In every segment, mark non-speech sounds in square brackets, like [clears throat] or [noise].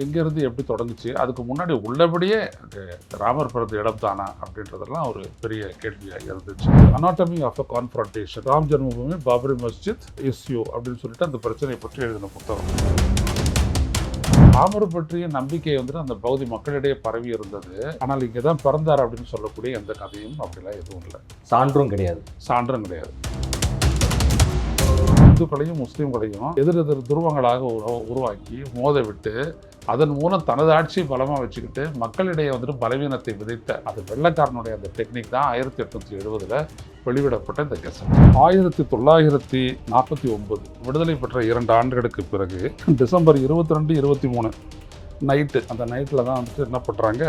எங்கேருந்து எப்படி தொடங்குச்சு? அதுக்கு முன்னாடி உள்ளபடியே ராமர் பிறந்த இடம் தானா அப்படின்றதெல்லாம் ஒரு பெரிய கேள்வியாக இருந்துச்சு. Anatomy of a confrontation Ram Janmabhoomi Babri Masjid issue அப்படின்னு சொல்லிட்டு அந்த பிரச்சனையை பற்றி எழுதின புத்தகம். ராமர் பற்றிய நம்பிக்கை வந்துட்டு அந்த பகுதி மக்களிடையே பரவி இருந்தது. ஆனால் இங்கே தான் பிறந்தார் அப்படின்னு சொல்லக்கூடிய எந்த கதையும் அப்படிலாம் எதுவும் இல்லை. சான்றும் கிடையாது. சான்றும் கிடையாது. இந்துக்களையும் முஸ்லீம்களையும் எதிர் எதிர் துருவங்களாக உருவாக்கி மோத விட்டு அதன் மூலம் தனது ஆட்சியை பலமாக வச்சுக்கிட்டு மக்களிடையே வந்துட்டு பலவீனத்தை விதைத்த அது வெள்ளக்காரனுடைய அந்த டெக்னிக் தான் ஆயிரத்தி எட்நூற்றி எழுபதில் வெளிவிடப்பட்ட இந்த கெசட். ஆயிரத்தி தொள்ளாயிரத்தி நாற்பத்தி ஒன்பது விடுதலை பெற்ற இரண்டு ஆண்டுகளுக்கு பிறகு டிசம்பர் இருபத்தி ரெண்டு இருபத்தி மூணு நைட்டு அந்த நைட்டில் தான் வந்துட்டு என்ன பண்ணுறாங்க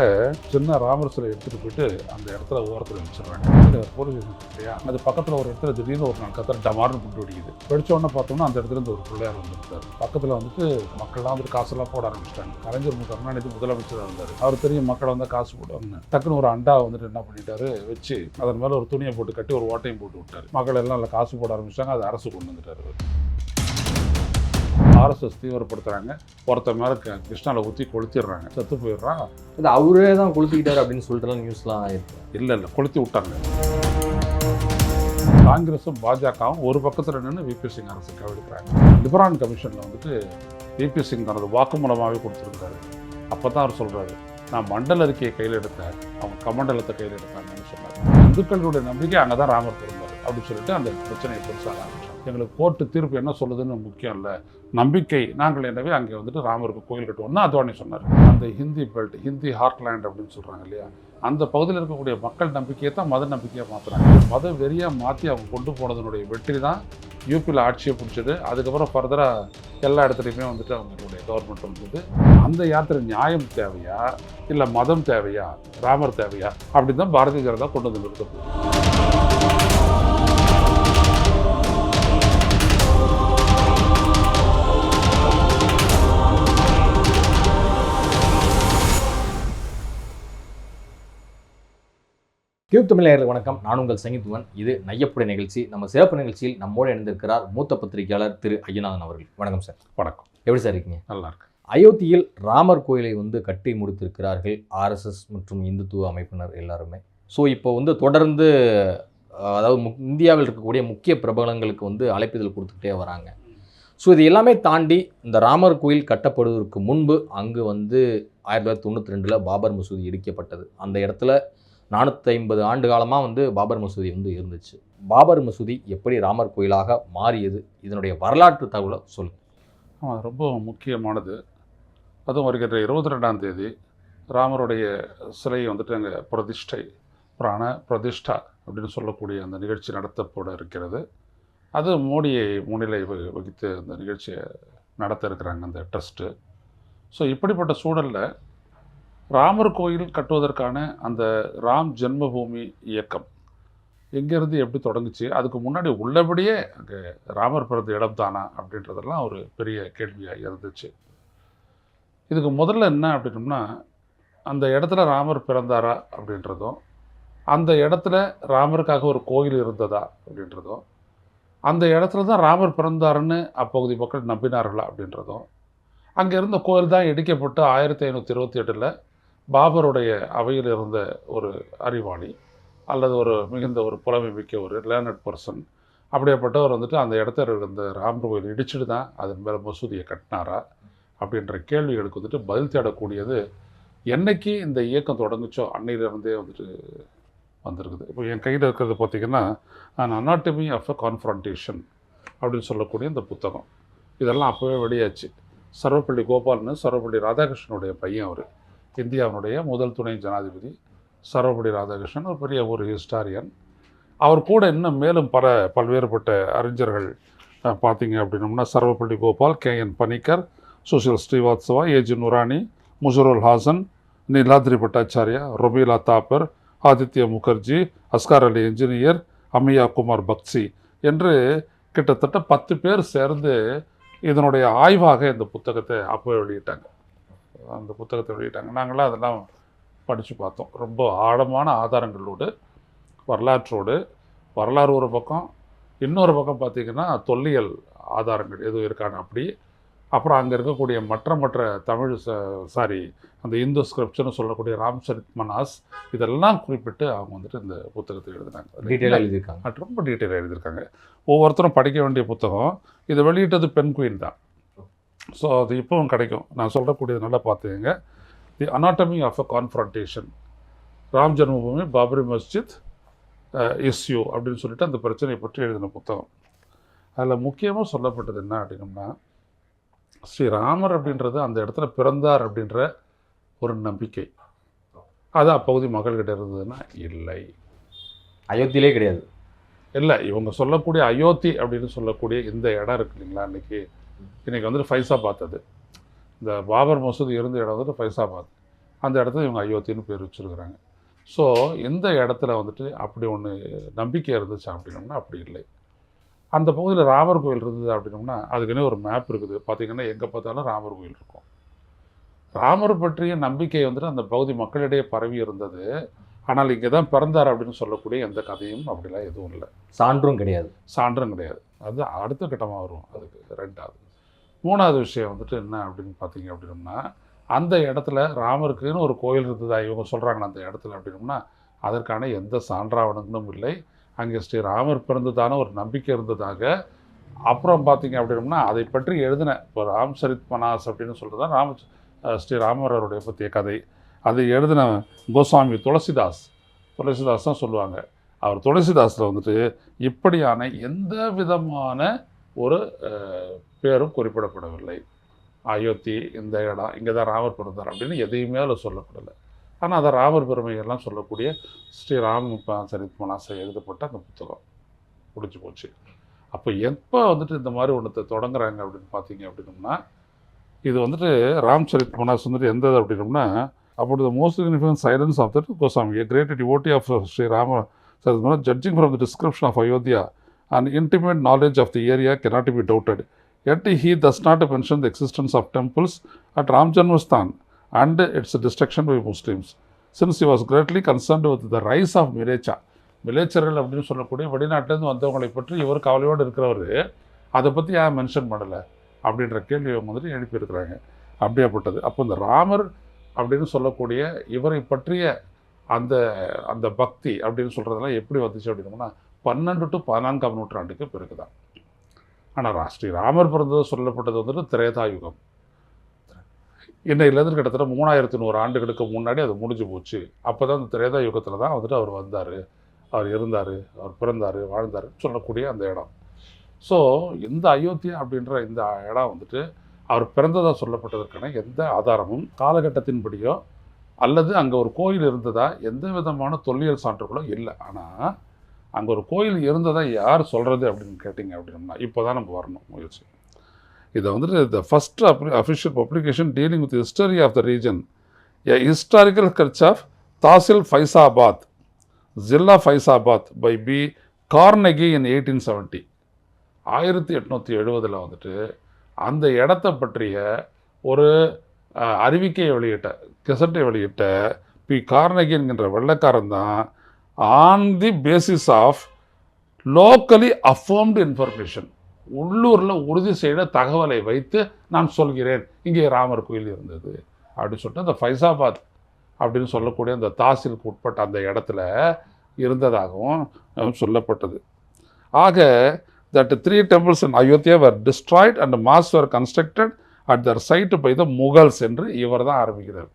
சின்ன ராமர் சிலை எடுத்துகிட்டு போயிட்டு அந்த இடத்துல ஓரத்தில் வச்சிடுறாங்க. போலீஸ் இல்லையா அது பக்கத்தில் ஒரு இடத்துல திடீர்னு ஒரு நாள் கத்திர டமார்னு போட்டு வெடிக்குது. வெடிச்ச உடனே பார்த்தோம்னா அந்த இடத்துல இருந்து ஒரு பிள்ளையார் வந்துருக்காரு. பக்கத்தில் வந்துட்டு மக்கள்லாம் வந்துட்டு காசெல்லாம் போட ஆரம்பிச்சிட்டாங்க. கலைஞர் கருணாநிதி முதலமைச்சராக இருந்தார். அவர் தெரியும் மக்கள் வந்து காசு போடுவாங்க. டக்குன்னு ஒரு அண்டா வந்துட்டு என்ன பண்ணிட்டாரு வச்சு அதன் மேலே ஒரு துணியை போட்டு கட்டி ஒரு ஓட்டையும் போட்டு விட்டார். மக்கள் எல்லாம் காசு போட ஆரம்பிச்சிட்டாங்க. அது அரசு கொண்டு வந்துட்டாரு ஆர்எஸ்எஸ் தீவிரப்படுத்துறாங்க. ஒருத்த மேலே கிருஷ்ணாவில் ஊற்றி கொளுத்திடுறாங்க. செத்து போயிடுறான். இது அவரே தான் கொளுத்திக்கிட்டாரு அப்படின்னு சொல்லிட்டுலாம் நியூஸ்லாம் இருக்கு இல்லை இல்லை கொளுத்தி விட்டாங்க. காங்கிரஸும் பாஜகவும் ஒரு பக்கத்தில் நின்று விபி சிங் அரசு கவனிக்கிறாங்க லிபரான் கமிஷனில் வந்துட்டு விபி சிங் தனது வாக்குமூலமாகவே கொடுத்துருக்காரு. அப்போ தான் அவர் சொல்கிறாரு நான் மண்டல அறிக்கையை கையில் எடுத்தேன். அவங்க கமண்டலத்தை கையில் எடுத்தாங்கன்னு சொன்னார். இந்துக்களுடைய நம்பிக்கை அங்கே தான் ராமர் அப்படின்னு சொல்லிட்டு அந்த பிரச்சனையை பெருசாக ஆரம்பிச்சோம் எங்களுக்கு கோர்ட்டு தீர்ப்பு என்ன சொல்லுதுன்னு முக்கியம் இல்லை. நம்பிக்கை நாங்கள் எனவே அங்கே வந்துட்டு ராமருக்கு கோயில் கட்டுவோம்னா அத்வானி சொன்னார். அந்த ஹிந்தி பெல்ட் ஹிந்தி ஹார்ட்லேண்ட் அப்படின்னு சொல்கிறாங்க இல்லையா? அந்த பகுதியில் இருக்கக்கூடிய மக்கள் நம்பிக்கையை தான் மத நம்பிக்கையாக மாற்றுறாங்க மத வெறியாக மாற்றி அவங்க கொண்டு போனதனுடைய வெற்றி தான் யூபியில் ஆட்சியை பிடிச்சது. அதுக்கப்புறம் ஃபர்தராக எல்லா இடத்துலையுமே வந்துட்டு அவங்களுடைய கவர்மெண்ட் வந்தது. அந்த யாத்திரை நியாயம் தேவையா? இல்லை மதம் தேவையா? ராமர் தேவையா? அப்படின்னு தான் பாரதிய ஜனதா கொண்டு வந்து நிறுத்த கியூப் தமிழர்களுக்கு வணக்கம். நான் உங்கள் சங்கீத்துவன். இது நையப்புடைய நிகழ்ச்சி. நம்ம சிறப்பு நிகழ்ச்சியில் நம்மோடு இணைந்திருக்கிறார் மூத்த பத்திரிகையாளர் திரு ஐயநாதன் அவர்கள். வணக்கம் சார். வணக்கம். எப்படி சார் இருக்கீங்க? நல்லா இருக்கு அயோத்தியில் ராமர் கோயிலை வந்து கட்டி முடித்திருக்கிறார்கள் ஆர்எஸ்எஸ் மற்றும் இந்துத்துவ அமைப்பினர் எல்லாருமே. ஸோ இப்போ வந்து தொடர்ந்து அதாவது முக் இந்தியாவில் இருக்கக்கூடிய முக்கிய பிரபலங்களுக்கு வந்து அழைப்பிதழ் கொடுத்துக்கிட்டே வராங்க. ஸோ இது எல்லாமே தாண்டி இந்த ராமர் கோயில் கட்டப்படுவதற்கு முன்பு அங்கு வந்து ஆயிரத்தி தொள்ளாயிரத்தி தொண்ணூற்றி ரெண்டில் பாபர் மசூதி இடிக்கப்பட்டது. அந்த இடத்துல நானூற்றி ஐம்பது ஆண்டு காலமாக வந்து பாபர் மசூதி வந்து இருந்துச்சு. பாபர் மசூதி எப்படி ராமர் கோயிலாக மாறியது? இதனுடைய வரலாற்று தகவலை சொல்லுங்கள் ரொம்ப முக்கியமானது. அதுவும் வருகின்ற இருபத்தி ரெண்டாம் தேதி ராமருடைய சிலையை வந்துட்டு அங்கே பிரதிஷ்டை பிராண பிரதிஷ்டா அப்படின்னு சொல்லக்கூடிய அந்த நிகழ்ச்சி நடத்தப்பட இருக்கிறது. அது மோடியை முன்னிலை வகித்து அந்த நிகழ்ச்சியை நடத்த இருக்கிறாங்க அந்த ட்ரஸ்ட்டு. ஸோ இப்படிப்பட்ட சூழலில் ராமர் கோயில் கட்டுவதற்கான அந்த ராம் ஜென்மபூமி இயக்கம் எங்கேருந்து எப்படி தொடங்குச்சு? அதுக்கு முன்னாடி உள்ளபடியே அங்கே ராமர் பிறந்த இடம் தானா அப்படின்றதெல்லாம் ஒரு பெரிய கேள்வியாக இருந்துச்சு. இதுக்கு முதல்ல என்ன அப்படின்னோம்னா அந்த இடத்துல ராமர் பிறந்தாரா அப்படின்றதும் அந்த இடத்துல ராமருக்காக ஒரு கோயில் இருந்ததா அப்படின்றதும் அந்த இடத்துல தான் ராமர் பிறந்தாருன்னு அப்பகுதி மக்கள் நம்பினார்களா அப்படின்றதும் அங்கே இருந்த கோயில் தான் இடிக்கப்பட்டு ஆயிரத்தி ஐநூற்றி இருபத்தி எட்டில் பாபருடைய அவையில் இருந்த ஒரு அறிவாளி அல்லது ஒரு மிகுந்த ஒரு புலமை மிக்க ஒரு லேர்னட் பர்சன் அப்படியேப்பட்டவர் வந்துட்டு அந்த இடத்துல இருந்த ராமர் கோயில் இடிச்சுட்டு தான் அதன் மேலே மசூதியை கட்டினாரா? அப்படின்ற கேள்விகளுக்கு வந்துட்டு பதில் தேடக்கூடியது என்னைக்கு இந்த இயக்கம் தொடங்குச்சோ அன்னையிலிருந்தே வந்துட்டு வந்திருக்குது. இப்போ என் கையில் இருக்கிறது பார்த்திங்கன்னா an anatomy of a confrontation அப்படின்னு சொல்லக்கூடிய இந்த புத்தகம். இதெல்லாம் அப்போவே வெளியாச்சு. சர்வப்பள்ளி கோபால்னு சர்வப்பள்ளி ராதாகிருஷ்ணனுடைய பையன் அவர். இந்தியாவினுடைய முதல் துணை ஜனாதிபதி சர்வபடி ராதாகிருஷ்ணன் ஒரு பெரிய ஒரு ஹிஸ்டாரியன் அவர் கூட இன்னும் மேலும் பல பல்வேறுபட்ட அறிஞர்கள் பார்த்தீங்க அப்படின்னோம்னா Sarvepalli Gopal K. N. Panikkar Sushil Srivastava A G Noorani Mushirul Hasan Neeladri Bhattacharya Romila Thapar Aditya Mukherjee Asghar Ali Engineer Amiya Kumar Bagchi என்று கிட்டத்தட்ட பத்து பேர் சேர்ந்து இதனுடைய ஆய்வாக இந்த புத்தகத்தை அப்போ வெளியிட்டாங்க. அந்த புத்தகத்தை வெளியிட்டாங்க. நாங்களாம் அதெல்லாம் படித்து பார்த்தோம். ரொம்ப ஆழமான ஆதாரங்களோடு வரலாற்றோடு வரலாறு ஒரு பக்கம் இன்னொரு பக்கம் பார்த்திங்கன்னா தொல்லியல் ஆதாரங்கள் எதுவும் இருக்கான அப்படி. அப்புறம் அங்கே இருக்கக்கூடிய மற்ற மற்ற தமிழ் சாரி அந்த இந்து ஸ்கிரிப்சர்னு சொல்லக்கூடிய ராம்சரித் மனாஸ் இதெல்லாம் குறிப்பிட்டு அவங்க வந்துட்டு இந்த புத்தகத்தை எழுதினாங்க. டீட்டெயிலாக எழுதியிருக்காங்க. ரொம்ப டீட்டெயிலாக எழுதியிருக்காங்க. ஒவ்வொருத்தரும் படிக்க வேண்டிய புத்தகம் இதை வெளியிட்டது பெண் குயின் தான். ஸோ அது இப்போவும் கிடைக்கும். நான் சொல்லக்கூடியது நல்லா பார்த்துக்கங்க. The anatomy of a confrontation Ram Janmabhoomi Babri Masjid issue அப்படின்னு சொல்லிட்டு அந்த பிரச்சனையை பற்றி எழுதின புத்தகம். அதில் முக்கியமாக சொல்லப்பட்டது என்ன அப்படின்னம்னா ஸ்ரீராமர் அப்படின்றது அந்த இடத்துல பிறந்தார் அப்படின்ற ஒரு நம்பிக்கை. அது அப்பகுதி மக்கள்கிட்ட இருந்ததுன்னா இல்லை. அயோத்தியிலே கிடையாது. இல்லை இவங்க சொல்லக்கூடிய அயோத்தி அப்படின்னு சொல்லக்கூடிய இந்த இடம் இருக்கு இல்லைங்களா இன்னைக்கு இன்னைக்கு வந்துட்டு ஃபைசாபாத் அது. இந்த பாபர் மசூதி இருந்த இடம் வந்துட்டு ஃபைசாபாத். அந்த இடத்துல இவங்க அயோத்தின்னு பேர் வச்சுருக்குறாங்க. ஸோ இந்த இடத்துல வந்துட்டு அப்படி ஒன்று நம்பிக்கை இருந்துச்சு அப்படின்னோம்னா அப்படி இல்லை. அந்த பகுதியில் ராமர் கோயில் இருந்தது அப்படின்னோம்னா அதுக்குன்னே ஒரு மேப் இருக்குது. பார்த்தீங்கன்னா எங்கே பார்த்தாலும் ராமர் கோயில் இருக்கும். ராமர் பற்றிய நம்பிக்கை வந்துட்டு அந்த பகுதி மக்களிடையே பரவி இருந்தது. ஆனால் இங்கே தான் பிறந்தார் அப்படின்னு சொல்லக்கூடிய எந்த கதையும் அப்படிலாம் எதுவும் இல்லை. சான்றும் கிடையாது. சான்றும் கிடையாது. அது அடுத்த கட்டமாக வரும். அதுக்கு ரெண்டாவது. மூணாவது விஷயம் வந்துட்டு என்ன அப்படின்னு பார்த்தீங்க அப்படின்னோம்னா அந்த இடத்துல ராமருக்குன்னு ஒரு கோயில் இருந்ததா இவங்க சொல்கிறாங்க அந்த இடத்துல அப்படின்னோம்னா அதற்கான எந்த சான்றாவணங்களும் இல்லை. அங்கே ஸ்ரீ ராமர் பிறந்ததான ஒரு நம்பிக்கை இருந்ததாக. அப்புறம் பார்த்தீங்க அப்படின்னோம்னா அதை பற்றி எழுதின இப்போ ராம் சரித் மனாஸ் அப்படின்னு சொல்கிறது தான் ராம அஹ் ஸ்ரீ ராமரருடைய பற்றிய கதை. அதை எழுதின கோஸ்வாமி துளசிதாஸ் துளசிதாஸ் தான் சொல்லுவாங்க. அவர் துளசிதாஸில் வந்துட்டு இப்படியான எந்த விதமான ஒரு பேரும் குறிப்பிடப்படவில்லை. அயோத்தி இந்த இடம் இங்கே தான் ராமர் பிறந்தார் அப்படின்னு எதையுமே அதில் சொல்லப்படலை. ஆனால் அதை ராமர் பெருமையெல்லாம் சொல்லக்கூடிய ஸ்ரீராம் ராம சரித் மனாசை எழுதப்பட்ட அந்த புத்தகம். முடிஞ்சு போச்சு. அப்போ எப்போ வந்துட்டு இந்த மாதிரி ஒன்றத்தை தொடங்குறாங்க அப்படின்னு பார்த்தீங்க அப்படின்னம்னா இது வந்துட்டு ராம் சரித் மனாஸ் வந்துட்டு எந்த இது அப்படி the most significant silence of that Goswami a great devotee of Shri Rama Charit Manas judging from the description of Ayodhya and intimate knowledge of the area cannot be doubted Yet he does not mention the existence of temples at Ram Janmasthan and its destruction by Muslims. Since he was greatly concerned with the rise of Milecha, மிலேச்சர்கள் அப்படின்னு சொல்லக்கூடிய வெளிநாட்டிலேருந்து வந்தவங்களை பற்றி இவர் கவலையோடு இருக்கிறவர். அதை பற்றி ஏன் மென்ஷன் பண்ணலை. அப்படின்ற கேள்வி இவங்க வந்துட்டு எழுப்பியிருக்கிறாங்க. அப்படியாப்பட்டது. அப்போ இந்த ராமர் அப்படின்னு சொல்லக்கூடிய இவரை பற்றிய அந்த அந்த பக்தி அப்படின்னு சொல்கிறதெல்லாம் எப்படி வந்துச்சு அப்படின்னோம்னா பன்னெண்டு டு பதினான்காம் நூற்றாண்டுக்கு பிறகு தான் ஆனால் ஸ்ரீ ராமர் பிறந்தது சொல்லப்பட்டது வந்துட்டு திரேதா யுகம் இன்னையிலேருந்து கிட்டத்தட்ட மூணாயிரத்தி நூறு ஆண்டுகளுக்கு முன்னாடி அது முடிஞ்சு போச்சு. அப்போ தான் அந்த திரேதா யுகத்தில் தான் வந்துட்டு அவர் வந்தார். அவர் இருந்தார் அவர் பிறந்தார் வாழ்ந்தார் சொல்லக்கூடிய அந்த இடம். ஸோ இந்த அயோத்தியா அப்படின்ற இந்த இடம் வந்துட்டு அவர் பிறந்ததாக சொல்லப்பட்டதற்கான எந்த ஆதாரமும் காலகட்டத்தின்படியோ அல்லது அங்கே ஒரு கோயில் இருந்ததா எந்த விதமான தொல்லியல் சான்றுகளோ இல்லை. ஆனால் அங்கே ஒரு கோயில் இருந்ததாக யார் சொல்கிறது அப்படின்னு கேட்டிங்க அப்படின்னா இப்போ தான் நம்ம வரணும் முயற்சி. இதை வந்துட்டு the first official publication dealing with history of the region a historical கல்ச் of Tahsil Faizabad Zillah Faizabad by P Carnegie in eighteen seventy ஆயிரத்தி எட்நூற்றி எழுபதில் வந்துட்டு அந்த இடத்த பற்றிய ஒரு அறிவிக்கையை வெளியிட்ட கெசட்டை வெளியிட்ட பி. கார்னகி என்கின்ற வெள்ளைக்காரன் தான் on the basis of locally affirmed information உள்ளூரில் உறுதி செய்த தகவலை வைத்து நான் சொல்கிறேன். இங்கே ராமர் கோயில் இருந்தது. அப்படின்னு சொல்லிட்டு அந்த ஃபைசாபாத் அப்படின்னு சொல்லக்கூடிய அந்த தாசிலுக்கு உட்பட்ட அந்த இடத்துல இருந்ததாகவும் சொல்லப்பட்டது. ஆக that three temples in Ayodhya were destroyed and mosques were constructed at their site by the Mughals என்று இவர் தான் ஆரம்பிக்கிறார்.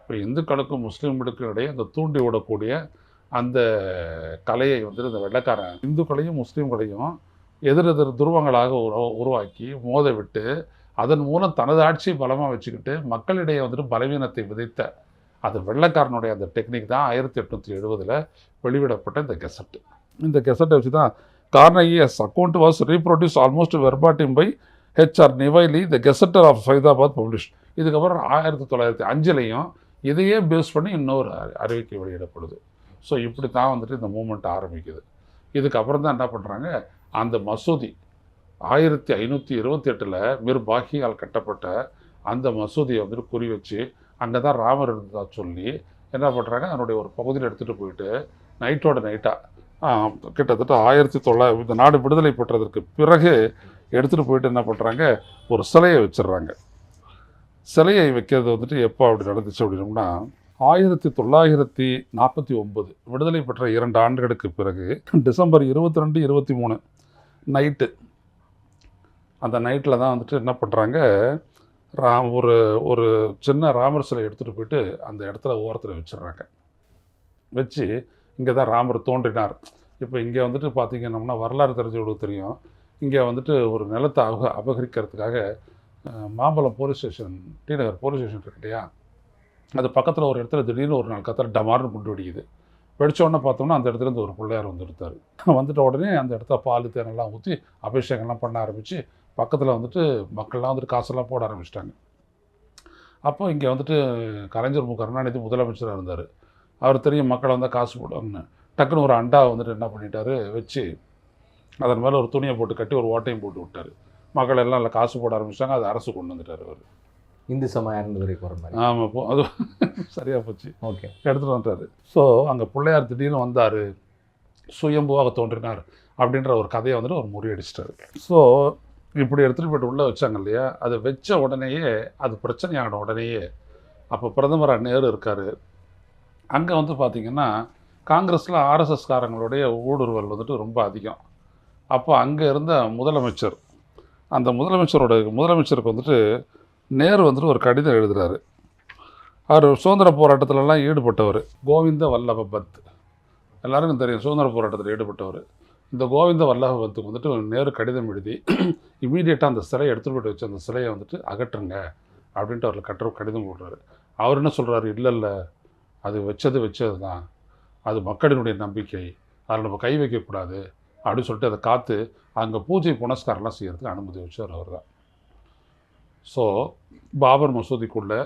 இப்போ இந்துக்களுக்கும் முஸ்லீம்களுக்கும் இடையே அந்த தூண்டி விடக்கூடிய அந்த கலையை வந்துட்டு இந்த வெள்ளக்காரன் இந்துக்களையும் முஸ்லீம்களையும் எதிர் எதிர் துருவங்களாக உருவாக்கி மோத விட்டு அதன் மூலம் தனது ஆட்சியை பலமாக வச்சுக்கிட்டு மக்களிடையே வந்துட்டு பலவீனத்தை விதைத்த அது வெள்ளக்காரனுடைய அந்த டெக்னிக் தான் ஆயிரத்தி எட்நூற்றி எழுபதில் வெளிவிடப்பட்ட இந்த கெசட்டு. இந்த கெசட்டை வச்சு தான் Carnegie's account was reproduce almost verbatim by H R Nevill the gazetteer of Faizabad publish இதுக்கப்புறம் ஆயிரத்தி தொள்ளாயிரத்தி அஞ்சுலையும் இதையே பேஸ் பண்ணி இன்னொரு அறிவிக்கை வெளியிடப்படுது. ஸோ இப்படி தான் வந்துட்டு இந்த மூமெண்ட் ஆரம்பிக்குது. இதுக்கப்புறம் தான் என்ன பண்ணுறாங்க அந்த மசூதி ஆயிரத்தி ஐநூற்றி இருபத்தி எட்டில் மிர் பாகியால் கட்டப்பட்ட அந்த மசூதியை வந்துட்டு குறி வச்சு அங்கே தான் ராமர் இருந்ததா சொல்லி என்ன பண்ணுறாங்க அதனுடைய ஒரு பகுதியில் எடுத்துகிட்டு போயிட்டு நைட்டோட நைட்டாக கிட்டத்தட்ட ஆயிரத்தி தொள்ளாயிரம் இந்த நாடு விடுதலை பெற்றதற்கு பிறகு எடுத்துகிட்டு போயிட்டு என்ன பண்ணுறாங்க ஒரு சிலையை வச்சிடுறாங்க. சிலையை வைக்கிறது வந்துட்டு எப்போ அப்படி நடந்துச்சு அப்படின்னோம்னா ஆயிரத்தி தொள்ளாயிரத்தி நாற்பத்தி ஒம்பது விடுதலை பெற்ற இரண்டு ஆண்டுகளுக்கு பிறகு டிசம்பர் இருபத்தி ரெண்டு இருபத்தி மூணு நைட்டு அந்த நைட்டில் தான் வந்துட்டு என்ன பண்ணுறாங்க ராம் ஒரு ஒரு சின்ன ராமர் சிலை எடுத்துகிட்டு போயிட்டு அந்த இடத்துல ஓரத்தில் வச்சிடுறாங்க. வச்சு இங்கே தான் ராமர் தோன்றினார். இப்போ இங்கே வந்துட்டு பார்த்தீங்கன்னா வரலாறு தெரிஞ்சவங்களுக்கு தெரியும். இங்கே வந்துட்டு ஒரு நிலத்தை அபக அபகரிக்கிறதுக்காக மாம்பழம் Mambalam police station T Nagar police station இருக்கு இல்லையா? அது பக்கத்தில் ஒரு இடத்துல திடீர்னு ஒரு நாள் கத்தர் டமார்னு குண்டு வெடிக்குது. வெடிச்ச உடனே பார்த்தோம்னா அந்த இடத்துலேருந்து ஒரு பிள்ளையார் வந்துருத்தார் [laughs] வந்துட்ட உடனே அந்த இடத்த பால் தேனெல்லாம் ஊற்றி அபிஷேகம்லாம் பண்ண ஆரம்பித்து பக்கத்தில் வந்துட்டு மக்கள்லாம் வந்துட்டு காசெல்லாம் போட ஆரம்பிச்சிட்டாங்க. அப்போ இங்கே வந்துட்டு கலைஞர் மு. கருணாநிதி முதலமைச்சராக இருந்தார். அவர் தெரியும் மக்களை வந்தால் காசு போடுவாங்கன்னு. டக்குன்னு ஒரு அண்டா வந்துட்டு என்ன பண்ணிட்டாரு வச்சு அதன் மேலே ஒரு துணியை போட்டு கட்டி ஒரு ஓட்டையும் போட்டு விட்டார். மக்கள் எல்லாம் இல்லை காசு போட ஆரம்பிச்சிட்டாங்க அது அரசு கொண்டு வந்துட்டார் அவர். இந்து சமயம் இருந்து வரைக்கும் வர மாதிரி. ஆமாம் இப்போ அது சரியாக போச்சு. ஓகே. எடுத்துகிட்டு வந்துட்டாரு. ஸோ அங்கே பிள்ளையார் திடீர்னு வந்தார். சுயம்புவாக தோன்றினார் அப்படின்ற ஒரு கதையை வந்துட்டு அவர் முறியடிச்சிட்டாரு. ஸோ இப்படி எடுத்துகிட்டு போயிட்டு உள்ளே வச்சாங்க இல்லையா? அது வச்ச உடனேயே அது பிரச்சனையான உடனேயே அப்போ பிரதமர் நேரு இருக்கார். அங்கே வந்து பார்த்திங்கன்னா காங்கிரஸில் ஆர்எஸ்எஸ்காரங்களுடைய ஊடுருவல் வந்துட்டு ரொம்ப அதிகம். அப்போ அங்கே இருந்த முதலமைச்சர் அந்த முதலமைச்சரோட முதலமைச்சருக்கு வந்துட்டு நேரு வந்துட்டு ஒரு கடிதம் எழுதுகிறாரு அவர் சுதந்திர போராட்டத்திலலாம் ஈடுபட்டவர் கோவிந்த வல்லப பத். எல்லாருக்கும் தெரியும் சுதந்திர போராட்டத்தில் ஈடுபட்டவர். இந்த கோவிந்த வல்லப பத்துக்கு வந்துட்டு நேரு கடிதம் எழுதி [clears throat] இமீடியட்டாக அந்த சிலையை எடுத்துகிட்டு போயிட்டு வச்சு அந்த சிலையை வந்துட்டு அகற்றுங்க அப்படின்ட்டு அவரில் கட்டுற கடிதம் போடுறாரு. அவர் என்ன சொல்கிறாரு இல்லை இல்லை. அது வச்சது வச்சது தான். அது மக்களினுடைய நம்பிக்கை. அதில் நம்ம கை வைக்கக்கூடாது. அப்படின்னு சொல்லிட்டு அதை காத்து அங்கே பூஜை புனஸ்காரம்லாம் செய்கிறதுக்கு அனுமதி வச்சார் அவர் தான் ஸோ பாபர் மசூதிக்குள்ளே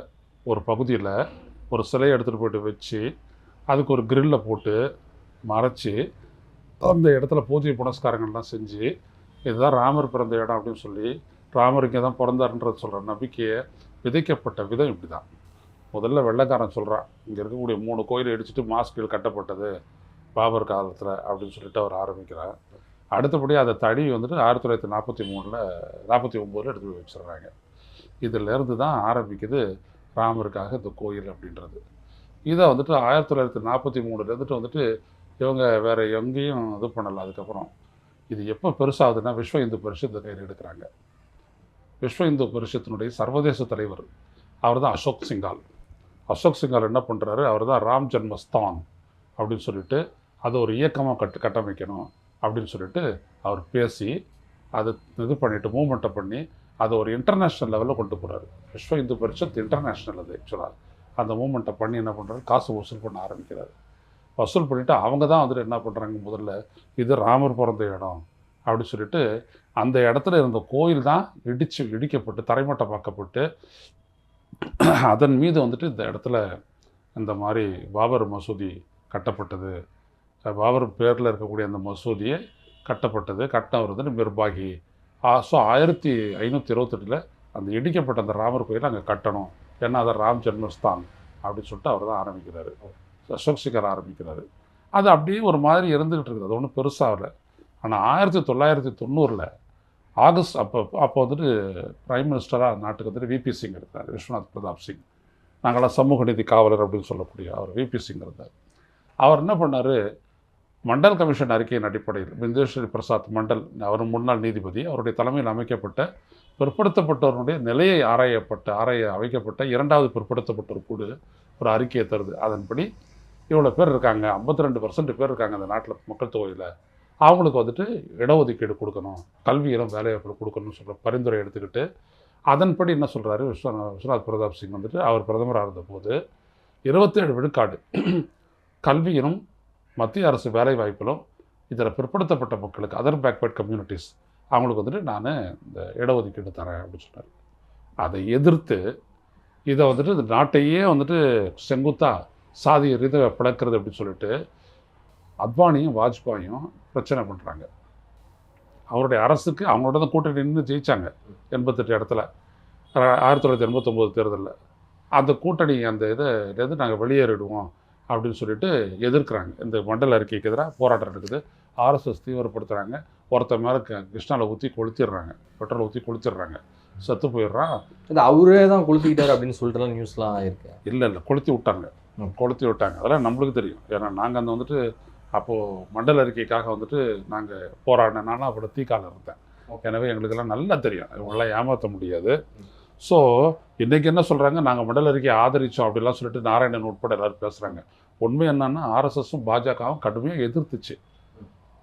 ஒரு பகுதியில் ஒரு சிலையை எடுத்துகிட்டு போயிட்டு வச்சு அதுக்கு ஒரு கிரில்ல போட்டு மறைச்சி அந்த இடத்துல பூஜை புனஸ்காரங்கள்லாம் செஞ்சு இதுதான் ராமர் பிறந்த இடம் அப்படின்னு சொல்லி ராமர் இங்கே தான் பிறந்தாருன்றது சொல்கிற நம்பிக்கையை விதைக்கப்பட்ட விதம் இப்படி தான் முதல்ல வெள்ளைக்காரன் சொல்கிறான் இங்கே இருக்கக்கூடிய மூணு கோயில் இடிச்சிட்டு மாஸ்கில் கட்டப்பட்டது பாபர் காலத்தில் அப்படின்னு சொல்லிட்டு அவர் ஆரம்பிக்கிறார். அடுத்தபடி அதை தடி வந்துட்டு ஆயிரத்தி தொள்ளாயிரத்தி நாற்பத்தி மூணில் நாற்பத்தி ஒம்போதில் எடுத்து போய் வச்சிடுறாங்க. இதிலேருந்து தான் ஆரம்பிக்குது ராமருக்காக இந்த கோயில் அப்படின்றது. இதை வந்துட்டு ஆயிரத்தி தொள்ளாயிரத்தி நாற்பத்தி மூணுலேருந்துட்டு வந்துட்டு இவங்க வேறு எங்கேயும் இது பண்ணலை. அதுக்கப்புறம் இது எப்போ பெருசாகுதுன்னா விஸ்வ இந்து பரிஷத்தை கையில் எடுக்கிறாங்க. விஸ்வ இந்து பரிஷத்தினுடைய சர்வதேச தலைவர் அவர் தான் அசோக் சிங்கால். அசோக் சிங்கால் என்ன பண்ணுறாரு அவர் தான் ராம் ஜென்மஸ்தான் அப்படின்னு சொல்லிட்டு அதை ஒரு இயக்கமாக கட்டு கட்டமைக்கணும் அப்படின்னு சொல்லிட்டு அவர் பேசி அது இது பண்ணிவிட்டு மூமெண்ட்டை பண்ணி அதை ஒரு இன்டர்நேஷ்னல் லெவலில் கொண்டு போகிறாரு விஸ்வ இந்து பரிஷத் இன்டர்நேஷ்னல் அது ஆக்சுவலாக அந்த மூமெண்ட்டை பண்ணி என்ன பண்ணுறாரு காசு வசூல் பண்ண ஆரம்பிக்கிறாரு. வசூல் பண்ணிவிட்டு அவங்க தான் வந்துட்டு என்ன பண்ணுறாங்க முதல்ல இது ராமர் பிறந்த இடம் அப்படி சொல்லிட்டு அந்த இடத்துல இருந்த கோயில் தான் இடிச்சு இடிக்கப்பட்டு தரைமட்டமாக்கப்பட்டு அதன் மீது வந்துட்டு இந்த இடத்துல இந்த மாதிரி பாபர் மசூதி கட்டப்பட்டது. பாபர் பேரில் இருக்கக்கூடிய அந்த மசூதியை கட்டப்பட்டது. கட்டினவர் வந்துட்டு மிர்பாகி ஸோ ஆயிரத்தி ஐநூற்றி இருபத்தெட்டில் அந்த இடிக்கப்பட்ட அந்த ராமர் கோயிலை அங்கே கட்டணும். ஏன்னா அதை ராம் ஜென்மஸ்தான் அப்படின்னு சொல்லிட்டு அவர் தான் ஆரம்பிக்கிறாரு. அசோக்சிகர் ஆரம்பிக்கிறாரு. அது அப்படியே ஒரு மாதிரி இருந்துகிட்டு இருக்குது. அது ஒன்றும் பெருசாகல ஆனால் ஆயிரத்தி தொள்ளாயிரத்தி தொண்ணூறில் ஆகஸ்ட் அப்போ அப்போ வந்துட்டு பிரைம் மினிஸ்டராக நாட்டுக்கு வந்துட்டு விபி சிங் இருந்தார் விஸ்வநாத் பிரதாப் சிங். நாங்களாம் சமூக நீதி காவலர் அப்படின்னு சொல்லக்கூடிய அவர் விபி சிங் இருந்தார். அவர் என்ன பண்ணார்? மண்டல் கமிஷன் அறிக்கையின் அடிப்படையில் பிந்தேஸ்வரி பிரசாத் மண்டல் அவர் முன்னாள் நீதிபதி அவருடைய தலைமையில் அமைக்கப்பட்ட பிற்படுத்தப்பட்டவருடைய நிலையை ஆராயப்பட்ட ஆராய அமைக்கப்பட்ட இரண்டாவது பிற்படுத்தப்பட்டவர் கூடு ஒரு அறிக்கையை தருது. அதன்படி இவ்வளோ பேர் இருக்காங்க 52% ரெண்டு பர்சன்ட் பேர் இருக்காங்க அந்த நாட்டில் மக்கள் தொகையில். அவங்களுக்கு வந்துட்டு இடஒதுக்கீடு கொடுக்கணும் கல்வியிலும் வேலைவாய்ப்பு கொடுக்கணும்னு சொல்கிற பரிந்துரை எடுத்துக்கிட்டு அதன்படி என்ன சொல்கிறாரு விஸ்வநாத் விஸ்வநாத் பிரதாப் சிங் வந்துட்டு அவர் பிரதமராக இருந்தபோது இருபத்தேழு விழுக்காடு கல்வியிலும் மத்திய அரசு வேலை வாய்ப்பிலும் இதில் பிற்படுத்தப்பட்ட மக்களுக்கு அதர் பேக்வேர்ட் கம்யூனிட்டிஸ் அவங்களுக்கு வந்துட்டு நான் இந்த இடஒதுக்கீடு தரேன் அப்படின்னு சொன்னார். அதை எதிர்த்து இதை வந்துட்டு இந்த நாட்டையே வந்துட்டு செங்குத்தா சாதி ரீதியாக பிளக்கிறது அப்படின்னு சொல்லிட்டு அத்வானியும் வாஜ்பாயும் பிரச்சனை பண்ணுறாங்க அவருடைய அரசுக்கு அவங்களோட தான் கூட்டணி நின்று ஜெயித்தாங்க எண்பத்தெட்டு இடத்துல. ஆயிரத்தி தொள்ளாயிரத்தி எண்பத்தொம்போது தேர்தலில். அந்த கூட்டணி அந்த இதை நாங்கள் வெளியேறிடுவோம். அப்படின்னு சொல்லிட்டு எதிர்க்கிறாங்க. இந்த மண்டல அறிக்கைக்கு எதிராக போராட்டம் நடக்குது. ஆர்எஸ்எஸ் தீவிரப்படுத்துகிறாங்க ஒருத்தன் மேலே கிருஷ்ணாவில் ஊற்றி கொளுத்திடுறாங்க. பெட்ரோல் ஊற்றி கொளுத்திடுறாங்க. செத்து போயிடுறான் இது அவரே தான் கொளுத்திக்கிட்டாரு அப்படின்னு சொல்லிட்டு நியூஸ்லாம் இருக்கு. இல்லை இல்லை. கொளுத்தி விட்டாங்க. கொளுத்தி விட்டாங்க. அதெல்லாம் நம்மளுக்கு தெரியும். ஏன்னா நாங்கள் அந்த வந்துட்டு அப்போது மண்டல அறிக்கைக்காக வந்துட்டு நாங்கள் போராடினாலும் அப்போ தீக்கால இருந்தேன். எனவே எங்களுக்கெல்லாம் நல்லா தெரியும். இவங்களாம் ஏமாற்ற முடியாது. ஸோ இன்றைக்கி என்ன சொல்கிறாங்க நாங்கள் மண்டல அறிக்கையை ஆதரித்தோம் அப்படிலாம் சொல்லிட்டு நாராயணன் உட்பட எல்லாரும் பேசுகிறாங்க உண்மை என்னன்னா ஆர்எஸ்எஸும் பாஜகவும் கடுமையாக எதிர்த்துச்சு.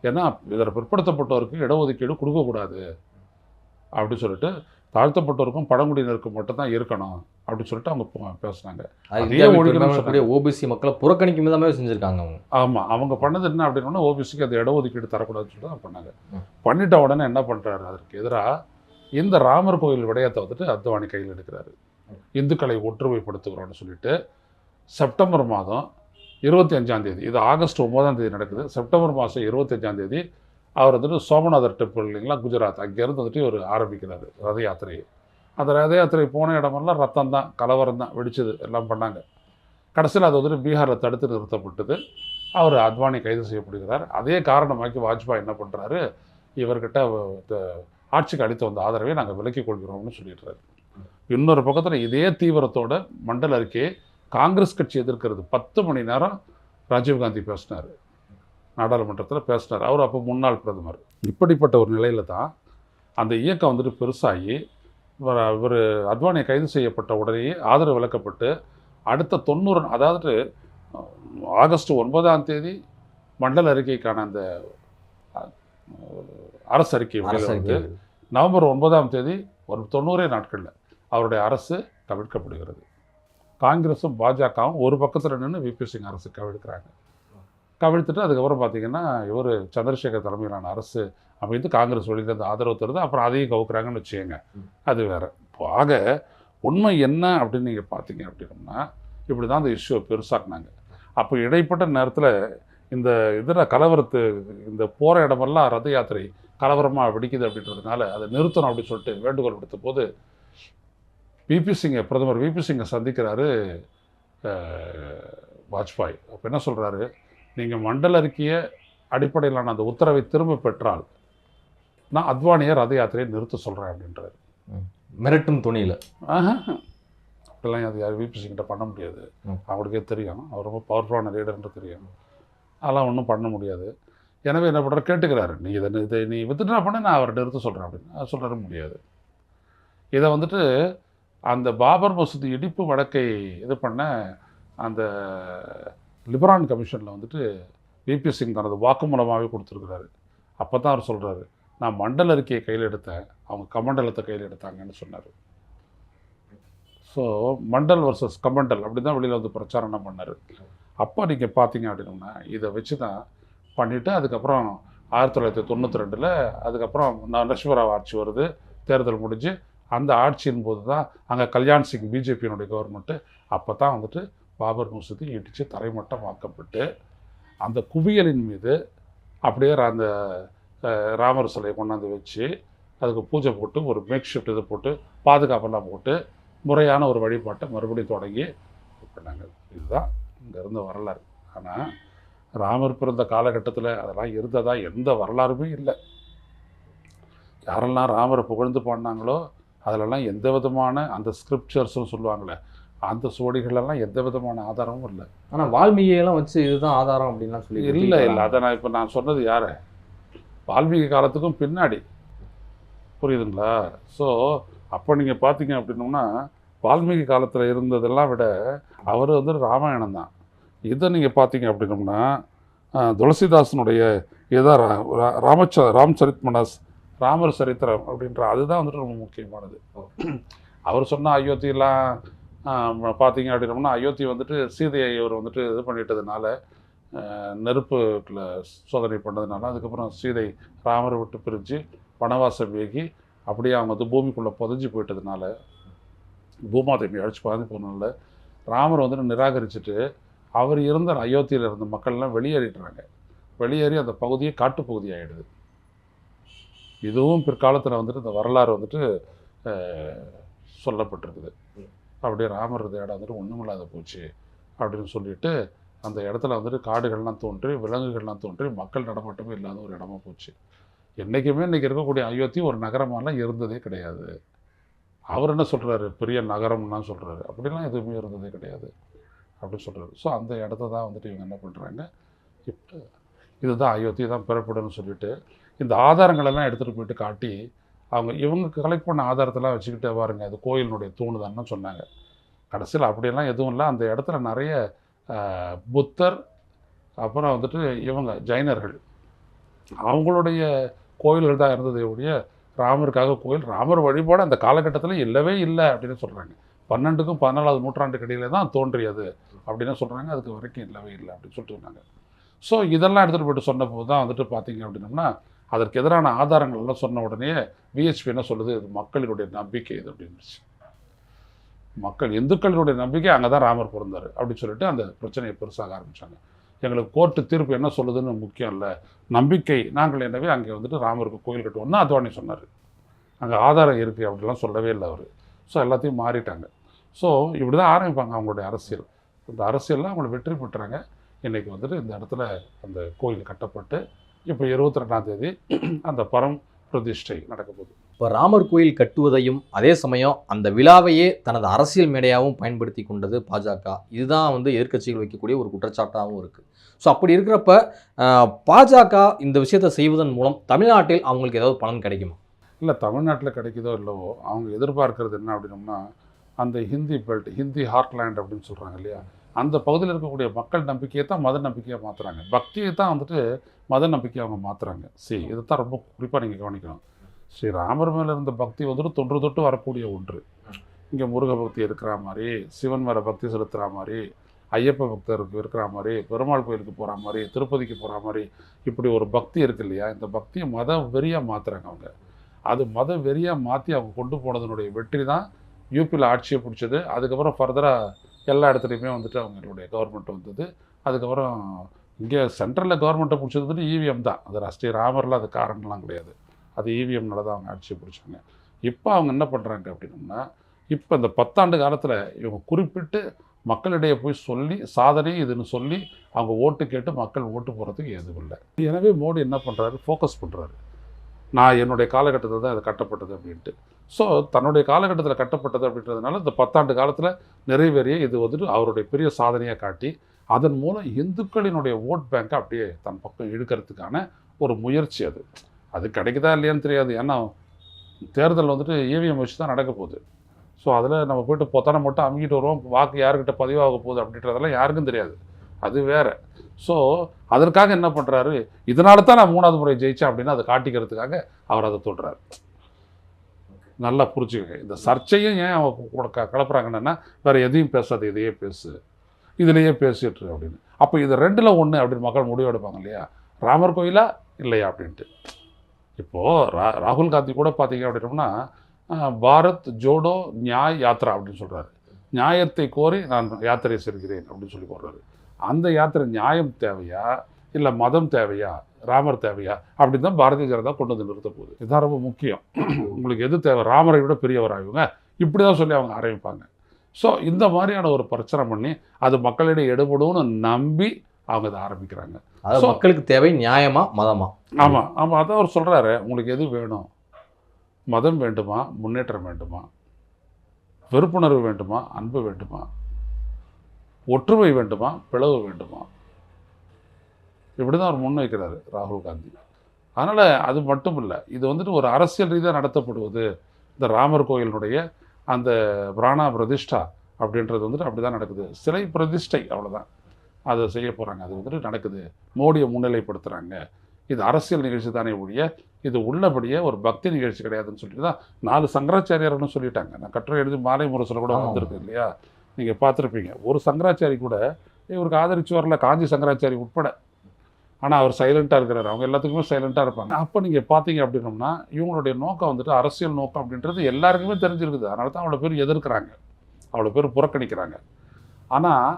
ஏன்னா இதில் பிற்படுத்தப்பட்டவருக்கு இடஒதுக்கீடு கொடுக்கக்கூடாது அப்படின்னு சொல்லிட்டு தாழ்த்தப்பட்டவருக்கும் பழங்குடியினருக்கும் மட்டும்தான் இருக்கணும் அப்படின்னு சொல்லிட்டு அவங்க பேசுனாங்க அது இருக்கக்கூடிய ஓபிசி மக்களை புறக்கணிக்கும் விதமே செஞ்சிருக்காங்க அவங்க. ஆமாம் அவங்க பண்ணது என்ன அப்படின்னா ஓபிசிக்கு அந்த இடஒதுக்கீடு தரக்கூடாதுன்னு சொல்லிட்டு தான் பண்ணாங்க. பண்ணிட்ட உடனே என்ன பண்ணுறாரு அதற்கு எதிராக இந்த ராமர் கோயில் விடயத்தை வந்துட்டு அத்வானி கையில் எடுக்கிறாரு. இந்துக்களை ஒற்றுமைப்படுத்துகிறோம்னு சொல்லிட்டு செப்டம்பர் மாதம் இருபத்தி அஞ்சாம் தேதி இது ஆகஸ்ட் ஒன்பதாம் தேதி நடக்குது. செப்டம்பர் மாதம் இருபத்தஞ்சாம் தேதி அவர் வந்துட்டு சோமநாதர் டெம்பிள் இல்லைங்களா குஜராத் அங்கேருந்து வந்துட்டு ஒரு ஆரம்பிக்கிறார் ரத யாத்திரையை. அந்த ரத யாத்திரை போன இடமெல்லாம் ரத்தம் தான் கலவரம் தான் வெடிச்சது எல்லாம் பண்ணாங்க. கடைசியில் அது வந்துட்டு பீகாரில் தடுத்து நிறுத்தப்பட்டது. அவர் அத்வானி கைது செய்யப்படுகிறார். அதே காரணமாக்கி வாஜ்பாய் என்ன பண்ணுறாரு இவர்கிட்ட ஆட்சிக்கு அளித்து வந்த ஆதரவை நாங்கள் விலக்கிக் கொள்கிறோம்னு சொல்லிடுறாரு. இன்னொரு பக்கத்தில் இதே தீவிரத்தோட மண்டல அறிக்கையை காங்கிரஸ் கட்சி எதிர்க்கிறது. பத்து மணி நேரம் ராஜீவ்காந்தி பேசினார். நாடாளுமன்றத்தில் பேசினார். அவர் அப்போ முன்னாள் பிரதமர். இப்படிப்பட்ட ஒரு நிலையில் தான் அந்த இயக்கம் வந்துட்டு பெருசாகி இவர் இவர் அத்வானி கைது செய்யப்பட்ட உடனேயே ஆதரவு விலக்கப்பட்டு அடுத்த தொண்ணூறு அதாவது ஆகஸ்ட் ஒன்பதாம் தேதி மண்டல அறிக்கைக்கான அந்த அரசு அறிக்கை வந்து. நவம்பர் ஒன்பதாம் தேதி ஒரு தொண்ணூறே நாட்களில் அவருடைய அரசு கவிழ்க்கப்படுகிறது காங்கிரஸும் பாஜகவும் ஒரு பக்கத்தில் நின்று விபி சிங் அரசு கவிழ்க்கிறாங்க. கவிழ்த்துட்டு அதுக்கப்புறம் பார்த்தீங்கன்னா இவர் சந்திரசேகர் தலைமையிலான அரசு அமைந்து காங்கிரஸ் வெளியிலேருந்து ஆதரவு தருது. அப்புறம் அதையும் கவுக்குறாங்கன்னு வச்சுக்கோங்க. அது வேற. இப்போ ஆக உண்மை என்ன அப்படின்னு நீங்கள் பார்த்தீங்க அப்படின்னா இப்படி தான் அந்த இஷ்யூவை பெருசாக்குனாங்க. அப்போ இடைப்பட்ட நேரத்தில் இந்த இதில் கலவரத்து இந்த போகிற இடமெல்லாம் ரத யாத்திரை கலவரமாக வெடிக்குது அப்படின்றதுனால அதை நிறுத்தணும் அப்படின்னு சொல்லிட்டு வேண்டுகோள் விடுத்த போது விபி சிங்கை பிரதமர் விபி சிங்கை சந்திக்கிறாரு வாஜ்பாய். அப்போ என்ன சொல்கிறாரு நீங்கள் மண்டல அறிக்கையை அடிப்படையிலான அந்த உத்தரவை திரும்ப பெற்றால் நான் அத்வானியை ரத யாத்திரையை நிறுத்த சொல்கிறேன் அப்படின்றாரு. மிரட்டும் துணியில. ஆஹா. இப்படிலாம் அது யார் விபி சிங்கிட்ட பண்ண முடியாது. அவங்களுக்கே தெரியும். அவர் ரொம்ப பவர்ஃபுல்லான லீடர்ன்றது தெரியும். அதெல்லாம் ஒன்றும் பண்ண முடியாது. எனவே என்ன பண்ணுற கேட்டுக்கிறாரு. நீ இதை இதை நீ வித்ட்ரா பண்ண நான் அவரை நிறுத்த சொல்கிறேன் அப்படின்னு. சொல்கிற முடியாது. இதை வந்துட்டு அந்த பாபர் மசூதி இடிப்பு வழக்கை இது பண்ண அந்த லிபரான் கமிஷனில் வந்துட்டு விபி சிங் தனது வாக்குமூலமாகவே கொடுத்துருக்குறாரு. அப்போ தான் அவர் சொல்கிறாரு நான் மண்டல அறிக்கையை கையில் எடுத்தேன். அவங்க கமண்டலத்தை கையில் எடுத்தாங்கன்னு சொன்னார். ஸோ மண்டல் வர்சஸ் கமண்டல் அப்படி தான் வெளியில் வந்து பிரச்சாரம் பண்ணார். அப்போ நீங்கள் பார்த்தீங்க அப்படின்னா இதை வச்சு தான் பண்ணிவிட்டு அதுக்கப்புறம் ஆயிரத்தி தொள்ளாயிரத்தி தொண்ணூற்றி ரெண்டில் அதுக்கப்புறம் நான் லட்சுமராவ் ஆட்சி வருது. தேர்தல் முடிஞ்சு அந்த ஆட்சியின் போது தான் அங்கே கல்யாண் சிங் பிஜேபியினுடைய கவர்மெண்ட்டு அப்போ தான் வந்துட்டு பாபர் மசூதி இடித்து தரைமட்டமாக்கப்பட்டு அந்த குவியலின் மீது அப்படியே அந்த ராமர் சிலையை கொண்டாந்து வச்சு அதுக்கு பூஜை போட்டு ஒரு மேக் ஷிஃப்ட் இது போட்டு பாதுகாப்பெல்லாம் போட்டு முறையான ஒரு வழிபாட்டை மறுபடியும் தொடங்கி பண்ணாங்க இதுதான் இங்கேருந்து வரலாறு. ஆனால் ராமர் பிறந்த காலகட்டத்தில் அதெல்லாம் இருந்ததா எந்த வரலாறுமே இல்லை. யாரெல்லாம் ராமரை புகழ்ந்து பாடினாங்களோ அதிலெல்லாம் எந்த விதமான அந்த ஸ்கிரிப்சர்ஸ்னு சொல்லுவாங்களே அந்த சுவடிகளெல்லாம் எந்த விதமான ஆதாரமும் இல்லை. ஆனா வால்மீகியெல்லாம் வச்சு இதுதான் ஆதாரம் அப்படின்லாம் சொல்லி இல்லை இல்லை. அதை நான் இப்போ நான் சொன்னது யார்? வால்மீகி காலத்துக்கும் பின்னாடி. புரியுதுங்களா? ஸோ அப்போ நீங்கள் பார்த்தீங்க அப்படின்னோம்னா வால்மீகி காலத்தில் இருந்ததெல்லாம் விட அவர் வந்து ராமாயணம் தான். இதை நீங்கள் பார்த்தீங்க அப்படின்னம்னா துளசிதாசனுடைய இதான் ரா- ரா- ராமச்ச ராம் சரித் மனஸ் ராமர் சரித்திரம் அப்படின்ற அதுதான் வந்துட்டு ரொம்ப முக்கியமானது. அவர் சொன்ன அயோத்தியெல்லாம் பார்த்தீங்க அப்படின்னோம்னா அயோத்தி வந்துட்டு சீதையை இவர் வந்துட்டு இது பண்ணிட்டதுனால நெருப்புல சோதனை பண்ணதுனால அதுக்கப்புறம் சீதை ராமரை விட்டு பிரிஞ்சு வனவாசம் வேகி அப்படியே அவங்க வந்து பூமிக்குள்ளே புதஞ்சி போயிட்டதுனால பூமாதேவி அழைச்சி பாதி போனதுனால ராமர் வந்துட்டு நிராகரிச்சுட்டு அவர் இருந்த அயோத்தியில் இருந்த மக்கள்லாம் வெளியேறிடுறாங்க வெளியேறி அந்த பகுதியே காட்டுப்பகுதி ஆகிடுது இதுவும் பிற்காலத்தில் வந்துட்டு இந்த வரலாறு வந்துட்டு சொல்லப்பட்டிருக்குது. அப்படியே ராமர் இடம் வந்துட்டு ஒன்றுமில்லாத போச்சு அப்படின்னு சொல்லிட்டு அந்த இடத்துல வந்துட்டு காடுகள்லாம் தோன்றி விலங்குகள்லாம் தோன்றி மக்கள் நடமாட்டமே இல்லாத ஒரு இடமா போச்சு. என்றைக்குமே இன்றைக்கி இருக்கக்கூடிய அயோத்தி ஒரு நகரமாலாம் இருந்ததே கிடையாது. அவர் என்ன சொல்கிறாரு பெரிய நகரம்லாம் சொல்கிறாரு அப்படிலாம் எதுவுமே இருந்ததே கிடையாது. அப்படின்னு சொல்கிறது ஸோ அந்த இடத்த தான் வந்துட்டு இவங்க என்ன பண்ணுறாங்க இப்போ இதுதான் அயோத்தி தான் பெறப்படும்னு சொல்லிட்டு இந்த ஆதாரங்களெல்லாம் எடுத்துகிட்டு போயிட்டு காட்டி அவங்க இவங்க கலெக்ட் பண்ண ஆதாரத்தெல்லாம் வச்சுக்கிட்டே பாருங்க அது கோயிலினுடைய தூணுதான்னு சொன்னாங்க. கடைசியில் அப்படியெல்லாம் எதுவும் இல்லை. அந்த இடத்துல நிறைய புத்தர் அப்புறம் வந்துட்டு இவங்க ஜைனர்கள். அவங்களுடைய கோயில்கள் தான் இருந்ததை ஒழிய ராமருக்காக கோயில் ராமர் வழிபாடு அந்த காலகட்டத்தில் இல்லவே இல்லை அப்படின்னு சொல்கிறாங்க பன்னெண்டுக்கும் பதினாலாவது நூற்றாண்டுக்கு இடையில தான் தோன்றியது. அப்படின்னு சொல்கிறாங்க அதுக்கு வரைக்கும் இல்லவே இல்லை அப்படின்னு சொல்லிட்டு இருந்தாங்க. ஸோ இதெல்லாம் எடுத்துகிட்டு போயிட்டு சொன்னபோது தான் வந்துட்டு பார்த்தீங்க அப்படின்னோம்னா அதற்கு எதிரான ஆதாரங்கள் எல்லாம் சொன்ன உடனே விஹெச்பி என்ன சொல்லுது? இது மக்களினுடைய நம்பிக்கை இது அப்படின்னுச்சு. மக்கள் இந்துக்களினுடைய நம்பிக்கை அங்கே தான் ராமர் பிறந்தார் அப்படின்னு சொல்லிட்டு அந்த பிரச்சனையை பெருசாக ஆரம்பித்தாங்க எங்களுக்கு கோர்ட்டு தீர்ப்பு என்ன சொல்லுதுன்னு முக்கியம் இல்லை. நம்பிக்கை நாங்கள் எனவே அங்கே வந்துட்டு ராமருக்கு கோயில் கட்டுவோம்னா அத்வானி சொன்னார். அங்கே ஆதாரம் இருக்குது அப்படிலாம் சொல்லவே இல்லை அவர். ஸோ எல்லாத்தையும் மாறிட்டாங்க. ஸோ இப்படி தான் ஆரம்பிப்பாங்க அவங்களுடைய அரசியல். அந்த அரசியலில் அவங்கள வெற்றி பெற்றாங்க. இன்றைக்கி வந்துட்டு இந்த இடத்துல அந்த கோயில் கட்டப்பட்டு இப்போ இருபத்தி ரெண்டாம் தேதி அந்த பரம் பிரதிஷ்டை நடக்க போகுது. இப்போ ராமர் கோயில் கட்டுவதையும் அதே சமயம் அந்த விழாவையே தனது அரசியல் மேடையாகவும் பயன்படுத்தி கொண்டது பாஜக. இதுதான் வந்து எதிர்க்கட்சிகள் வைக்கக்கூடிய ஒரு குற்றச்சாட்டாகவும் இருக்குது ஸோ அப்படி இருக்கிறப்ப பாஜக இந்த விஷயத்தை செய்வதன் மூலம் தமிழ்நாட்டில் அவங்களுக்கு ஏதாவது பலன் கிடைக்குமா? இல்லை தமிழ்நாட்டில் கிடைக்குதோ இல்லவோ அவங்க எதிர்பார்க்கறது என்ன அப்படின்னம்னா அந்த ஹிந்தி பெல்ட் ஹிந்தி ஹார்ட்லேண்ட் அப்படின்னு சொல்கிறாங்க இல்லையா? அந்த பகுதியில் இருக்கக்கூடிய மக்கள் நம்பிக்கையை தான் மத நம்பிக்கையாக மாற்றுறாங்க பக்தியை தான் வந்துட்டு மத நம்பிக்கையை அவங்க மாற்றுறாங்க சரி இதை தான் ரொம்ப குறிப்பாக நீங்கள் கவனிக்கணும். ஸ்ரீ ராமர் மேலே இருந்த பக்தி வந்துட்டு தொன்று தொட்டு வரக்கூடிய ஒன்று. இங்கே முருக பக்தி இருக்கிற மாதிரி சிவன் மேலே பக்தி செலுத்துகிற மாதிரி ஐயப்ப பக்தருக்கு இருக்கிற மாதிரி பெருமாள் கோயிலுக்கு போகிற மாதிரி திருப்பதிக்கு போகிற மாதிரி இப்படி ஒரு பக்தி இருக்கு இல்லையா? இந்த பக்தியை மத வெறியாக மாற்றுறாங்க அவங்க. அது மத வெறியாக மாற்றி அவங்க கொண்டு போனதனுடைய வெற்றி தான் யூபியில் ஆட்சியை பிடிச்சது. அதுக்கப்புறம் ஃபர்தராக எல்லா இடத்துலையுமே வந்துட்டு அவங்களுடைய கவர்மெண்ட் வந்தது. அதுக்கப்புறம் இங்கே சென்ட்ரலில் கவர்மெண்ட்டை பிடிச்சது வந்துட்டு இவிஎம் தான். அது ராஷ்டிரிய ராமரில் அது காரணம்லாம் கிடையாது. அது இவிஎம்னால தான் அவங்க ஆட்சியை பிடிச்சாங்க. இப்போ அவங்க என்ன பண்ணுறாங்க அப்படின்னா இப்போ இந்த பத்தாண்டு காலத்தில் இவங்க குறிப்பிட்டு மக்களிடையே போய் சொல்லி சாதனை இதுன்னு சொல்லி அவங்க ஓட்டு கேட்டு மக்கள் ஓட்டு போகிறதுக்கு எதுவும் இல்லை. எனவே மோடி என்ன பண்ணுறாரு ஃபோக்கஸ் பண்ணுறாரு நான் என்னுடைய காலகட்டத்தில் தான் அது கட்டப்பட்டது அப்படின்ட்டு. ஸோ தன்னுடைய காலகட்டத்தில் கட்டப்பட்டது அப்படின்றதுனால இந்த பத்தாண்டு காலத்தில் நிறைவேறிய இது வந்துட்டு அவருடைய பெரிய சாதனையாக காட்டி அதன் மூலம் இந்துக்களினுடைய ஓட் பேங்க்கை அப்படியே தன் பக்கம் இழுக்கிறதுக்கான ஒரு முயற்சி அது. அது கிடைக்குதா இல்லையான்னு தெரியாது. ஏன்னா தேர்தல் வந்துட்டு இவிஎம் வச்சு தான் நடக்க போகுது. ஸோ அதில் நம்ம போய்ட்டு பொத்தனை மட்டும் அமுக்கிட்டு வருவோம். வாக்கு யாருக்கிட்ட பதிவாக போகுது அப்படின்றதெல்லாம் யாருக்கும் தெரியாது. அது வேறு. ஸோ அதற்காக என்ன பண்ணுறாரு இதனால தான் நான் மூணாவது முறை ஜெயித்தேன் அப்படின்னு அதை காட்டிக்கிறதுக்காக அவர் அதை சொல்கிறார் நல்லா புரிஞ்சுக்கங்க. இந்த சர்ச்சையும் ஏன் அவங்க கூட க கலப்புறாங்கன்னா வேறு எதையும் பேசாது இதையே பேசு. இதுலேயே பேசிட்டு அப்படின்னு. அப்போ இது ரெண்டில் ஒன்று அப்படின்னு மக்கள் முடிவு எடுப்பாங்க இல்லையா? ராமர் கோயிலா இல்லையா அப்படின்ட்டு. இப்போது ரா ராகுல் காந்தி கூட பார்த்தீங்க அப்படின்னோம்னா பாரத் ஜோடோ நியாய் யாத்ரா அப்படின்னு சொல்கிறாரு நியாயத்தை கோரி நான் யாத்திரை செல்கிறேன் அப்படின்னு சொல்லி போடுறாரு. அந்த யாத்திரை நியாயம் தேவையா? இல்லை மதம் தேவையா? ராமர் தேவையா? அப்படின்னு தான் பாரதிய ஜனதா கொண்டு வந்து நிறுத்த போகுது. இதுதான் ரொம்ப முக்கியம். உங்களுக்கு எது தேவை ராமரை விட பெரியவரா இவங்க? இப்படி தான் சொல்லி அவங்க ஆரம்பிப்பாங்க. ஸோ இந்த மாதிரியான ஒரு பிரச்சனை பண்ணி அது மக்களிடையே எடுபடும்னு நம்பி அவங்க இதை ஆரம்பிக்கிறாங்க. அதாவது மக்களுக்கு தேவை நியாயமா மதமா? ஆமாம் ஆமாம் அதான் அவர் சொல்கிறாரு உங்களுக்கு எது வேணும்? மதம் வேண்டுமா? முன்னேற்றம் வேண்டுமா? வெறுப்புணர்வு வேண்டுமா? அன்பு வேண்டுமா? ஒற்றுமை வேண்டுமா? பிளவு வேண்டுமா? இப்படி தான் அவர் முன்வைக்கிறாரு ராகுல் காந்தி. அதனால் அது மட்டும் இல்லை இது வந்துட்டு ஒரு அரசியல் ரீதியாக நடத்தப்படுவது இந்த ராமர் கோயிலினுடைய அந்த பிராணா பிரதிஷ்டா அப்படின்றது வந்துட்டு அப்படி தான் நடக்குது. சிலை பிரதிஷ்டை அவ்வளோதான் அதை செய்ய போகிறாங்க அது வந்துட்டு நடக்குது. மோடியை முன்னிலைப்படுத்துகிறாங்க இது அரசியல் நிகழ்ச்சி தானே ஒழிய இது உள்ளபடியே ஒரு பக்தி நிகழ்ச்சி கிடையாதுன்னு சொல்லிட்டு தான் நாலு சங்கராச்சாரியார்னு சொல்லிட்டாங்க. நான் கட்டுரை எழுதி மாலை முரசில் கூட. வந்திருக்கு இல்லையா? நீங்கள் பார்த்துருப்பீங்க. ஒரு சங்கராச்சாரி கூட இவருக்கு ஆதரிச்சு வரல காஞ்சி சங்கராச்சாரி உட்பட. ஆனால் அவர் சைலண்ட்டாக இருக்கிறார். அவங்க எல்லாத்துக்குமே சைலண்ட்டாக இருப்பாங்க. அப்போ நீங்கள் பார்த்தீங்க அப்படின்னோம்னா இவங்களுடைய நோக்கம் வந்துட்டு அரசியல் நோக்கம் அப்படின்றது எல்லாருக்குமே தெரிஞ்சிருக்குது. அதனால தான் அவ்வளோ பேர் எதிர்க்கிறாங்க. அவ்வளோ பேர் புறக்கணிக்கிறாங்க. ஆனால்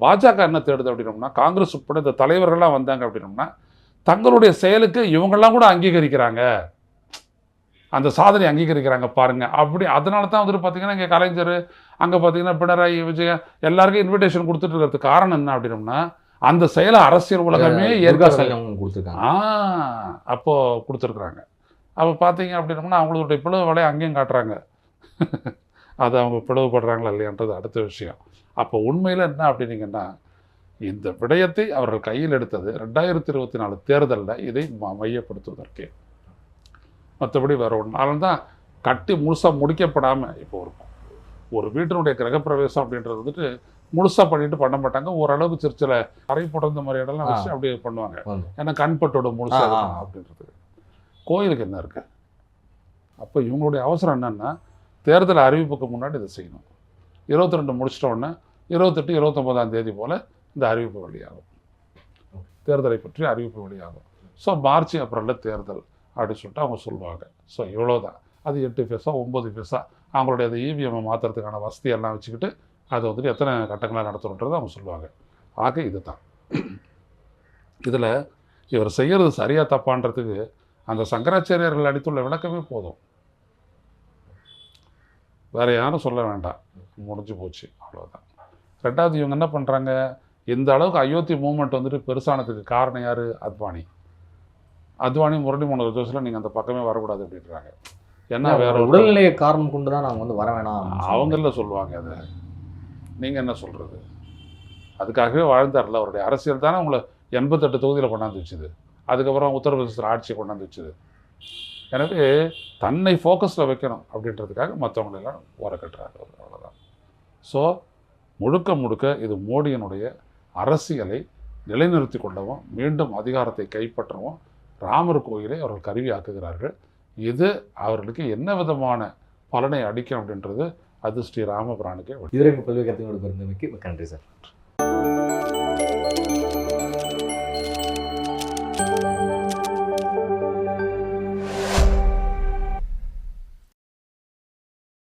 பாஜக என்ன தேடுது அப்படின்னோம்னா காங்கிரஸ் உட்பட இந்த தலைவர்கள்லாம் வந்தாங்க அப்படின்னோம்னா தங்களுடைய செயலுக்கு இவங்கெல்லாம் கூட அங்கீகரிக்கிறாங்க. அந்த சாதனை அங்கீகரிக்கிறாங்க பாருங்கள் அப்படி அதனால தான் வந்துட்டு பார்த்தீங்கன்னா இங்கே கலைஞர் அங்கே பார்த்தீங்கன்னா பினராயி விஜயன் எல்லாருக்கும் இன்விடேஷன் கொடுத்துட்டு இருக்கிறதுக்கு காரணம் என்ன அப்படின்னோம்னா அந்த செயலை அரசியல் உலகமே ஏற்க ஸ்டாலின் கொடுத்துருக்காங்க. ஆ அப்போ கொடுத்துருக்குறாங்க. அப்போ பார்த்தீங்க அப்படின்னம்னா அவங்களுடைய பிளவு வேலையை அங்கேயும் காட்டுறாங்க. [laughs] அது அவங்க பிளவுபடுறாங்களா இல்லையான்றது அடுத்த விஷயம். அப்போ உண்மையில் என்ன அப்படின்னீங்கன்னா இந்த விடயத்தை அவர்கள் கையில் எடுத்தது ரெண்டாயிரத்தி இருபத்தி நாலு தேர்தலில் இதை ம- மையப்படுத்துவதற்கே. மற்றபடி வேற ஒன்று தான் கட்டி முழுசாக முடிக்கப்படாமல் இப்போ ஒரு ஒரு வீட்டினுடைய கிரகப்பிரவேசம் அப்படின்றது வந்துட்டு முழுசாக பண்ணிட்டு பண்ண மாட்டாங்க. ஓரளவுக்கு சிறு சில அரை புடந்த மாதிரி இடம்லாம் வச்சு. அப்படியே பண்ணுவாங்க. ஏன்னா கண்பட்டோட முழுசாக அப்படின்றது. கோயிலுக்கு என்ன இருக்கு? அப்போ இவங்களுடைய அவசரம் என்னன்னா தேர்தல் அறிவிப்புக்கு முன்னாடி இதை செய்யணும். இருபத்தி ரெண்டு முடிச்சிட்ட உடனே இருபத்தெட்டு இருபத்தொம்போதாம் தேதி போல் இந்த அறிவிப்பு வெளியாகும். தேர்தலை பற்றி அறிவிப்பு வெளியாகும். ஸோ மார்ச் ஏப்ரலில் தேர்தல் அப்படின்னு சொல்லிட்டு அவங்க சொல்லுவாங்க. ஸோ இவ்வளோதான் அது எட்டு பைசா ஒம்பது பைசா. அவங்களுடைய அந்த இவிஎம்மை மாற்றுறதுக்கான வசதியெல்லாம் வச்சுக்கிட்டு அதை வந்துட்டு எத்தனை கட்டங்களாக நடத்தணுன்றதை அவங்க சொல்லுவாங்க. ஆக இதுதான். இதில் இவர் செய்கிறது சரியா தப்பான்றதுக்கு அந்த சங்கராச்சாரியர்கள் அளித்துள்ள விளக்கமே போதும். வேற யாரும் சொல்ல வேண்டாம். முடிஞ்சு போச்சு. அவ்வளோதான் ரெண்டாவது இவங்க என்ன பண்ணுறாங்க இந்த அளவுக்கு அயோத்தி மூமெண்ட் வந்துட்டு பெருசானதுக்கு காரணம் யார்? அத்வானி. அத்வானி முரளி மனோகர் ஜோசில் நீங்கள் அந்த பக்கமே வரக்கூடாது அப்படின்றாங்க. ஏன்னா வேற உடல்நிலையை காரணம் கொண்டு தான் நாங்கள் வந்து வர வேணாம். அவங்கள சொல்லுவாங்க அதை. நீங்கள் என்ன சொல்கிறது அதுக்காகவே வாழ்ந்தார்ல அவருடைய அரசியல் தானே உங்களை எண்பத்தெட்டு தொகுதியில் கொண்டாந்து வச்சுது. அதுக்கப்புறம் உத்தரப்பிரதேசத்தில் ஆட்சியை கொண்டாந்து வச்சுது. எனவே தன்னை ஃபோக்கஸில் வைக்கணும் அப்படின்றதுக்காக மற்றவங்களெல்லாம் ஓர அவர். அவ்வளோதான் ஸோ முழுக்க முழுக்க இது மோடியினுடைய அரசியலை நிலைநிறுத்தி கொள்ளவும் மீண்டும் அதிகாரத்தை கைப்பற்றவும் ராமர் கோயிலை அவர்கள் கருவியாக்குகிறார்கள். இது அவர்களுக்கு என்ன விதமான பலனை அடிக்கும் அப்படின்றது அது ஸ்ரீ ராமபுரானுக்கே இதுவரை பல்வேறு கருத்துக்களோடு இருந்தமைக்கு மிக்க நன்றி சார்.